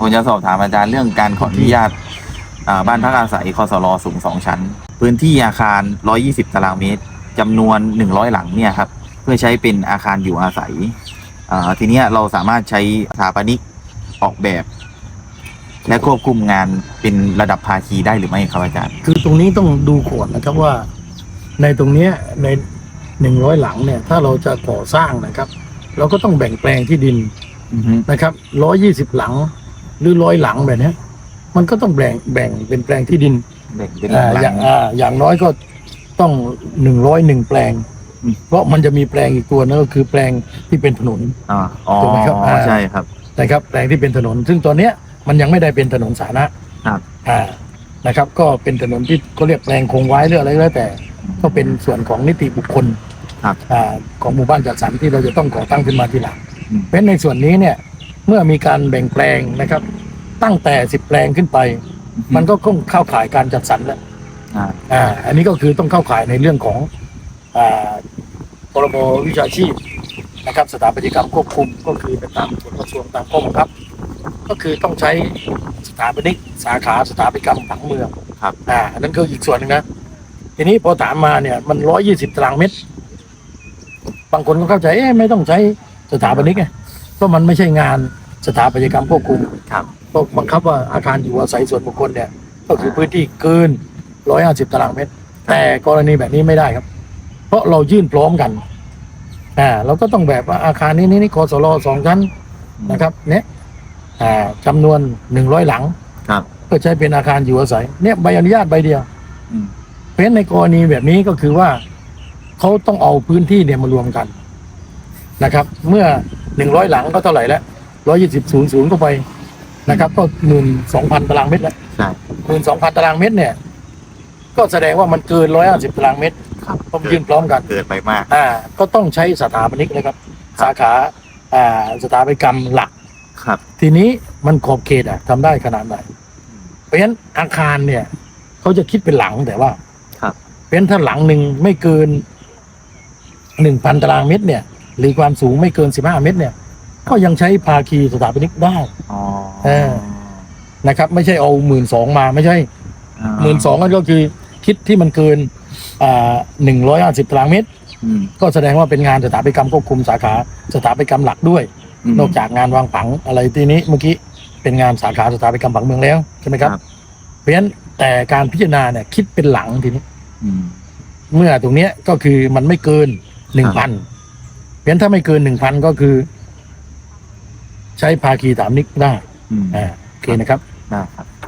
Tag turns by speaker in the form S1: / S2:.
S1: ผมจะสอบถามอาจารย์เรื่องการขออนุญาตอ่าบ้านพักอาศัยคอสลสูงสองชั้น พื้นที่อาคาร 120 ตารางเมตรจำนวน 100 หลังเนี่ยครับเพื่อใช้เป็นอาคารอยู่อาศัยอ่าทีเนี้ยเราสามารถใช้สถาปนิกออกแบบ และควบคุมงานเป็นระดับภาคีได้หรือไม่ครับอาจารย์
S2: คือตรงนี้ต้องดูก่อนนะครับว่า ในตรงเนี้ยในหนึ่งร้อยหลังเนี่ย ถ้าเราจะก่อสร้างนะครับ เราก็ต้องแบ่งแปลงที่ดิน
S1: อือฮึ
S2: นะครับร้อยี่สิบหลัง หรือร้อยหลังแบบเนี้ย มันก็ต้องแบ่งแบ่งเป็นแปลงที่ดิน
S1: แบ่งเป็น
S2: อ่า
S1: หลั
S2: อย่าง
S1: ง
S2: อ่าอย่างน้อยก็ต้องหนึ่งร้อยหนึ่งแปลง
S1: อืม
S2: เพราะมันจะมีแปลงอีกตัวนึงก็คือแปลงที่เป็นถนน
S1: อ่าอ๋อ
S2: ถูกไหมครับอ่า
S1: ใช่ครับ
S2: นะครับแปลงที่เป็นถนน ซึ่งตอนเนี้ยมันยังไม่ได้เป็นถนนสาธารณะ
S1: ครับ
S2: อ่านะครับ ก็เป็นถนนที่เขาเรียกแปลงคงไว้หรืออะไรก็แล้วแต่ ก็เป็นส่วนของนิติบุคคล
S1: ครับ
S2: อ่าของหมู่บ้านจัดสรรที่เราจะต้องก่อตั้งขึ้นมาทีหลัง
S1: อืม
S2: เพราะฉะนั้นในส่วนนี้เนี่ย เมื่อมีการแบ่งแปลงนะครับ ตั้งแต่สิบแปลงขึ้นไป มันก็คงเข้าข่ายการจัดสรรแล้ว
S1: อ่า
S2: อ่า อันนี้ก็คือต้องเข้าข่ายในเรื่องของอ่าพรบวิชาชีพนะครับ สถาปัตยกรรมควบคุมก็คือไปตามกฎกระทรวงตามข้อบังคับ ก็คือต้องใช้สถาปนิกสาขาสถาปัตยกรรมผังเมือง
S1: ครับ
S2: อ่าอันนั้นก็อีกส่วนหนึงนะทีนี้พอถามมาเนี่ยมันร้อยยี่สิบตารางเมตร บางคนก็เข้าใจเอ๊ะไม่ต้องใช้สถาปนิกไง เพราะมันไม่ใช่งานสถาปัตยกรรมควบคุม
S1: ครับ
S2: ก็บังคับว่าอาคารอยู่อาศัยส่วนบุคคลเนี่ย ก็คือพื้นที่เกิน 150 ตารางเมตร แต่กรณีแบบนี้ไม่ได้ครับ เพราะเรายื่นพร้อมกันอ่าเราก็ต้องแบบว่าอาคารนี้นี่นี่คอสลสองชั้นนะครับ เนี่ยอ่าจำนวน 100 หลัง
S1: ครับ
S2: ก็ใช้เป็นอาคารอยู่อาศัย เนี่ยใบอนุญาตใบเดียว
S1: อืม
S2: เพราะฉะนั้นในกรณีแบบนี้ก็คือว่าเขาต้องเอาพื้นที่เนี่ยมารวมกันนะครับ เมื่อ 100หลังก็เท่าไหร่แล้ว120ศูนย์ศูนย์เข้าไปนะครับ ก็หมื่นสองพันตารางเมตรแล้ว
S1: ใช่
S2: หมื่นสองพันตารางเมตรเนี่ย ก็แสดงว่ามันเกินร้อยห้าสิบตารางเมตร
S1: ครับ
S2: ต้องยื่นพร้อมกัน
S1: เกิดไปมาก
S2: อ่า ก็ต้องใช้สถาปนิกนะครับ สาขาอ่าสถาปัตยกรรมหลัก
S1: ครับ
S2: ทีนี้มันขอบเขตอะทำได้ขนาดไหน เพราะฉะนั้นอาคารเนี่ยเขาจะคิดเป็นหลังแต่ว่า
S1: ครับ
S2: เพราะฉะนั้นถ้าหลังหนึ่งไม่เกินหนึ่งพันตารางเมตรเนี่ย หรือความสูงไม่เกินสิบห้าเมตรเนี่ย ก็ยังใช้ภาคีสถาปนิกได้
S1: อ๋อ
S2: เออ นะครับ ไม่ใช่เอาหมื่นสองมาไม่ใช่าหมื่นสองก็คือคิดที่มันเกินอ่าหนึ่งร้อยห้าสิบตารางเมตร
S1: อืม
S2: ก็แสดงว่าเป็นงานสถาปัตยกรรมควบคุมสาขาสถาปัตยกรรมหลักด้วย
S1: ม
S2: นอกจากงานวางผังอะไรที่นี้เมื่อกี้เป็นงานสาขาสถาปัตยกรรมผังเมืองแล้วใช่ไหมครับ
S1: ครับ
S2: เพราะฉะนั้นแต่การพิจารณาเนี่ยคิดเป็นหลังทีนี้
S1: อืม
S2: เมื่อตรงเนี้ยก็คือมันไม่เกินหนึ่งพัน เพราะฉะนั้นถ้าไม่เกินหนึ่งพันก็คือ ใช้ภาคีสามนิกได้
S1: อืม
S2: อ่าโอเคนะครับ
S1: ได้ครับข